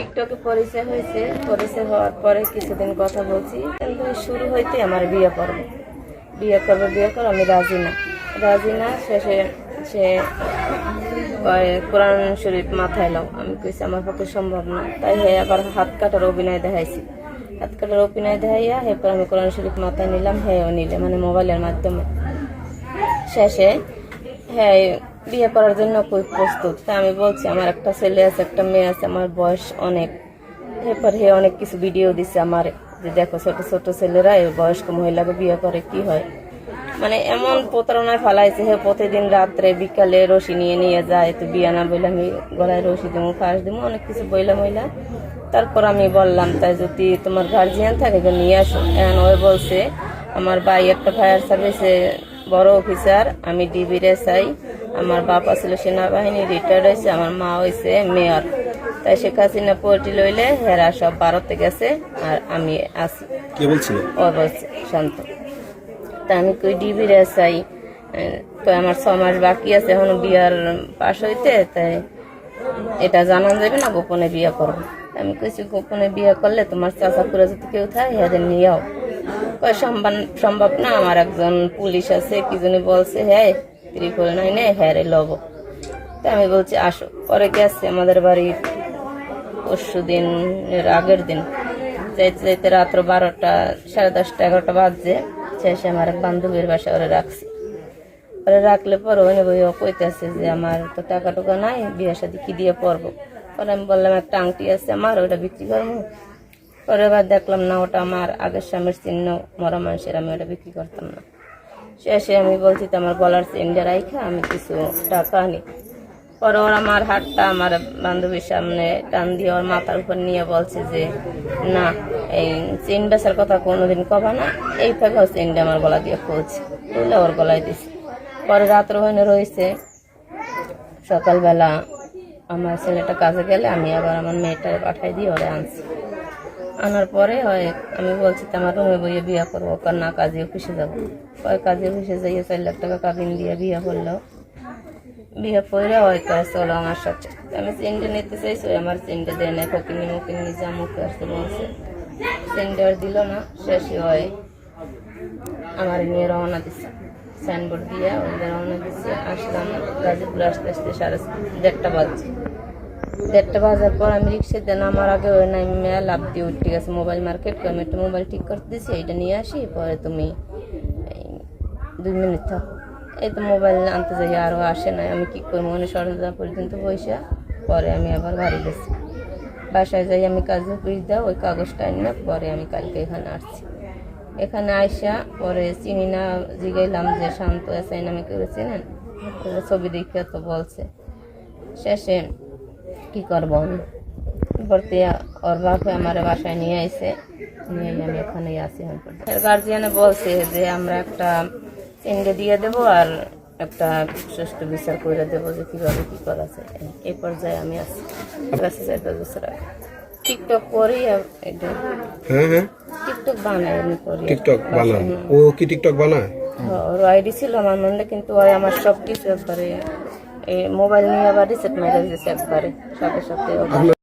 টিকটকে পরিচয় হয়েছে। পরিচয় হওয়ার পরে কিছুদিন কথা বলছি। কিন্তু শুরু হইতে আমার বিয়ে করবে বিয়ে করবে বিয়ে করবে আমি রাজি না। রাজি না, শেষে সে কোরআন শরীফ মাথায় লাও আমি কইছি, আমার পক্ষে সম্ভব না। তাই হে আবার হাত কাটার অভিনয় দেখাইছি। হাত কাটার অভিনয় দেখাইয়া এরপর আমি কোরআন শরীফ মাথায় নিলাম, হেও নিলে মানে মোবাইলের মাধ্যমে। শেষে হ্যাঁ বিয়ে করার জন্য খুব প্রস্তুত। তা আমি বলছি, আমার একটা ছেলে আছে, একটা মেয়ে আছে, আমার বয়স অনেক। এরপর হে অনেক কিছু ভিডিও দিছে আমার, যে দেখো ছোট ছোট ছেলেরা এই বয়স্ক মহিলাকে বিয়ে করে, কি হয়? মানে এমন প্রতারণায় ফালাইছে, হে প্রতিদিন রাত্রে বিকালে রশি নিয়ে নিয়ে যায়, তো বিয়ে না বলে আমি গলায় রশি দিবো ফাঁস দিবো অনেক কিছু বইলা মহিলা তারপর আমি বললাম, তাই যদি তোমার গার্জিয়ান থাকে নিয়ে আসো। এখন ওই বলছে, আমার ভাই একটা ফায়ার সার্ভিসে বড় অফিসার আমি ডিবির এসআই আমার বাবা ছিল সেনাবাহিনী রিটায়ার্ড হয়েছে আমার মা হয়েছে মেয়র তাই শেখ হাসিনা পোল্ট্রি লইলে হেরা সব ভারতে গেছে আর আমি আছি। কে বলছিল? ও বলছে শান্ত। তা আমি কই ডিবির চাই। তো আমার ছ মাস বাকি আছে এখনও বিয়ার পাশ হইতে তাই এটা জানান যাবে না গোপনে বিয়ে করব। আমি কইছি গোপনে বিয়ে করলে তোমার চাচা পুরা যদি কেউ থাকে এদের নিয়েও কয় সম্ভব সম্ভব না আমার একজন পুলিশ আছে কি জানি বলছে হ্যাঁ ত্রিপুল হ্যাঁ রে লব। তা আমি বলছি, আসো, পরে গেছে আমাদের বাড়ির পরশু দিনের আগের দিন। যাইতে যাইতে রাত্র বারোটা, সাড়ে দশটা, এগারোটা বাজছে। শেষে আমার এক বান্ধবীর বাসা ওরা রাখছি। ওরা রাখলে পরে ওখানে বই কইতেছে যে, আমার তো টাকা টুকা নাই, বিয়ে সাথে কি দিয়ে পরবো? পরে আমি বললাম, একটা আংটি আছে আমার ওটা বিক্রি করব? পরে এবার দেখলাম, না, ওটা আমার আগের স্বামীর চিহ্ন, মরা মানুষের, আমি ওটা বিক্রি করতাম না। শেষে আমি বলছি, তো আমার গলার চেনটা রাইখা, আমি কিছু টাকা আনি। পরে ওর আমার হাতটা আমার বান্ধবীর সামনে টান দিয়ে ওর মাথার উপর নিয়ে বলছে যে, না, এই চেন বেচার কথা কোনোদিন কবা না, এই ফাঁকাও চেনটা আমার গলা দিয়ে খুলছে। খুলে ওর গলায় দিছে। পরে রাত্র ওখানে রয়েছে সকালবেলা আমার ছেলেটা কাজে গেলে আমি আবার আমার মেয়েটারে পাঠাই দিয়ে ওরে আনছি। আনার পরে হয় আমি বলছি, তো আমার রুমে বইয়ে বিয়ে করব, কার না, কাজে অফিসে যাব। কয়, কাজে অফিসে যাইয়ে চার লাখ টাকা কাবিন দিয়ে বিয়ে করল। বিয়ে পরে হয় কয়, চলো আমার সাথে। আমি চেনটা নিতে চাইছি আমার চেনটা দেয় না ফকিনি মুকিনি যা মুখে আসতে বলছে। চেনটা আর দিল না, শেষে হয় আমার নিয়ে রওনা দিচ্ছে সাইনবোর্ড দিয়ে যে রওনা দিচ্ছে আসলাম, গাজীপুর আসতে আসতে সাড়ে দেড়টা বাজছে। দেড়টা বাজার পর আমি রিক্সা দেন আমার আগে ওই নাই মেয়ে লাভ দিয়ে উঠে গেছে। মোবাইল মার্কেট আমি একটা মোবাইল ঠিক করতে দিছি এইটা নিয়ে আসি, পরে তুমি দুই মিনিট থাক। এই তো মোবাইল আনতে যাই আরও আসে না আমি কী করব? মানে সরঞ্জাম পর্যন্ত পয়সা পরে আমি আবার বাড়ি গেছি। বাসায় যাই, আমি কাজে অফিস দাও, ওই কাগজটা আনি না, পরে আমি কালকে এখানে আসছি। এখানে আইসা, পরে চিনি না, জিগাইলাম যে শান্ত এসাই নামে কেউ ওরা ছবি দেখে তো বলছে। শেষে কি করব? আমি ভর্তি ওর বাপে আমার বাসায় নিয়ে আইসে নিয়ে আমি এখানেই আসি গার্জিয়ানে বলছে যে আমরা একটা চেন্ডে দিয়ে দেবো আর একটা সুষ্ঠু বিচার করে দেবো যে কীভাবে কী করা যায়। এই পর্যায়ে আমি আছি। কাছে চার দশ বছর আগে। টিকটক করি টিকটক বানাই আমি করি। টিকটক বানান ও কি টিকটক বানায়? হ্যাঁ, ওর আইডি ছিল আমার মনে কিন্তু ওই আমার সব কিছু একবারে এই মোবাইল নিয়ে আবার রিসেট মেরে দিয়েছে একবারে সাথে সাথে